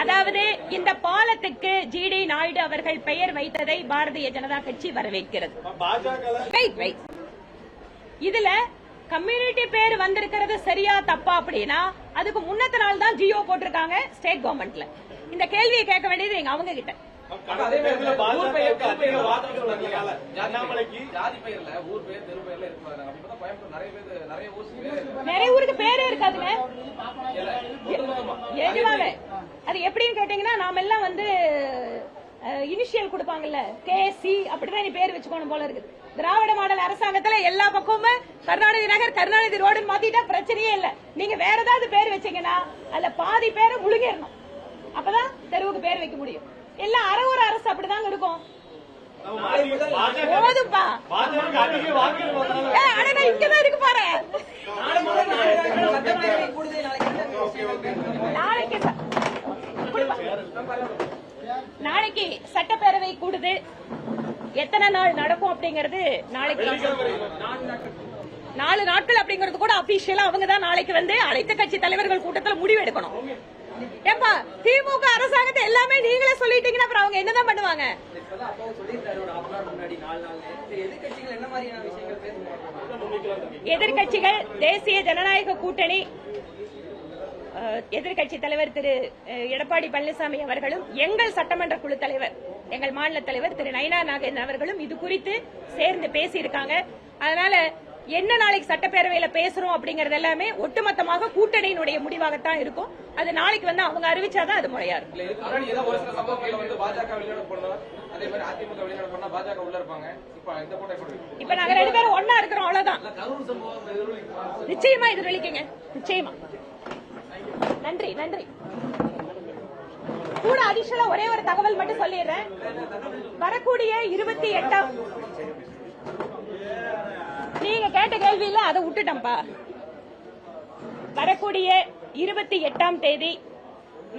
அதாவது இந்த பாலத்துக்கு ஜிடி நாயுடு அவர்கள் பெயர் வைத்ததை பாரதிய ஜனதா கட்சி வரவேற்கிறது. இதுல கம்யூனிட்டி பேர் வந்திருக்கிறது சரியா தப்பா அப்படின்னா அதுக்கு முன்னத்த நாள் தான் ஜியோ போட்டிருக்காங்க ஸ்டேட் கவர்மெண்ட்ல. இந்த கேள்வியை கேட்க வேண்டியது எங்க அவங்க கிட்ட. அதே மாதிரி ஊர் பெயர் தெரு பெயர்ல வாக்குகள் அண்ணாமலைக்கு அண்ணாமலைக்கு ஜாதி பெயர்ல ஊர் பெயர் தெரு பெயர்ல இருக்கிறாங்க அப்பதான் கோயம்புத்தூர் நிறைய பேர் நிறைய ஊர் பேர் நிறைய ஊருக்கு பேரே இருக்காதுங்க ஒட்டுமொத்தமா எதுவாக அது எப்படின்னு கேட்டீங்கன்னா நாம எல்லாம் வந்து இனிஷியல் கொடுப்பாங்கல்ல கே சி அப்படிதான் நீ பேர் வச்சுக்கணும் போல இருக்கு திராவிட மாடல் அரசாங்கத்துல எல்லா பக்கமுமே கருணாநிதி நகர் கருணாநிதி ரோடுன்னு மாத்திட்டா பிரச்சனையே இல்ல. நீங்க வேற ஏதாவது பேர் வச்சீங்கன்னா அதுல பாதி பேரை முழுங்கிடணும். அப்பதான் தெருவுக்கு பேர் வைக்க முடியும். எல்லாம் அறவுற அரசு அப்படிதாங்க இருக்கும். போதும்பா. இங்கதான் இருக்கு பாரு நாளை முதல் நாளைக்கு சட்டப்பேரவை கூடுதல் நாளைக்கு என்ன விஷயங்கள் பேசணும் நாளைக்கு ச- கொடுப்பா. நாளைக்கு சட்டப்பேரவை கூடுது எத்தனை நாள் நடக்கும் அப்படிங்கறது நாளைக்கு நாலு நாட்கள் அப்படிங்கறது கூட அபிஷியலா அவங்க தான் நாளைக்கு வந்து அனைத்து கட்சி தலைவர்கள் கூட்டத்துல முடிவு எடுக்கணும். ஏப்பா திமுக அரசாங்கத்தை எல்லாமே நீங்களே சொல்லிட்டீங்கன்னா அப்புறம் அவங்க என்னதான் பண்ணுவாங்க? எதிர்கட்சிகள் என்ன மாதிரியான விஷயங்கள் பேசுவாங்க? எதிர்க்கட்சிகள் தேசிய ஜனநாயக கூட்டணி அஹ், எதிர்க்கட்சி தலைவர் திரு எடப்பாடி பழனிசாமி அவர்களும் எங்கள் சட்டமன்ற குழு தலைவர் எங்கள் மாநில தலைவர் திரு நயினா நாகேந்திரன் அவர்களும் இது குறித்து சேர்ந்து பேசியிருக்காங்க. அதனால என்ன நாளைக்கு சட்டப்பேரவையில பேசுறோம் அப்படிங்கறது எல்லாமே ஒட்டுமொத்தமாக கூட்டணியினுடைய முடிவாகத்தான் இருக்கும். அது நாளைக்கு வந்து அவங்க அறிவிச்சாதான் அது முறையா இருக்கும். இப்ப நாங்க ரெண்டு பேரும் ஒன்னா இருக்கிறோம் அவ்வளவுதான்? நிச்சயமா எதிரொலிக்குங்க. நிச்சயமா. நன்றி நன்றி. கூட அடிஷனலா ஒரே ஒரு தகவல் மட்டும் சொல்லிடுறேன். வரக்கூடிய இருபத்தி எட்டாம் நீங்க கேட்ட கேள்வியில அதை விட்டுட்டோம்ப்பா வரக்கூடிய இருபத்தி எட்டாம் தேதி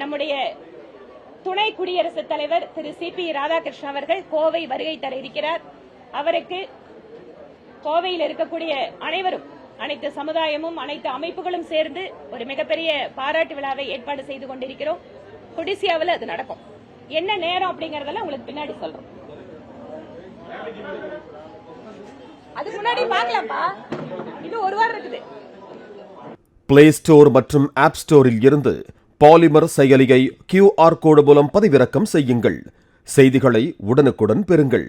நம்முடைய துணை குடியரசுத் தலைவர் திரு சி பி ராதாகிருஷ்ணன் அவர்கள் கோவை வருகை தர இருக்கிறார். அவருக்கு கோவையில் இருக்கக்கூடிய அனைவரும் அனைத்து சமுதாயமும் அனைத்து அமைப்புகளும் சேர்ந்து ஒரு மிகப்பெரிய பாராட்டு விழாவை ஏற்பாடு செய்து கொண்டிருக்கிறோம். கொடிசியாவில் அது நடக்கும். என்ன நேரம் அப்படிங்கறதெல்லாம் உங்களுக்கு பின்னாடி சொல்றோம். அதுக்கு முன்னாடி பார்க்கலாம்ப்பா. இன்னும் ஒரு வாரம் இருக்குது. பிளே ஸ்டோர் மற்றும் ஆப் ஸ்டோரில் இருந்து பாலிமர் செயலியை கியூஆர் கோடு மூலம் பதிவிறக்கம் செய்யுங்கள். செய்திகளை உடனுக்குடன் பெறுங்கள்.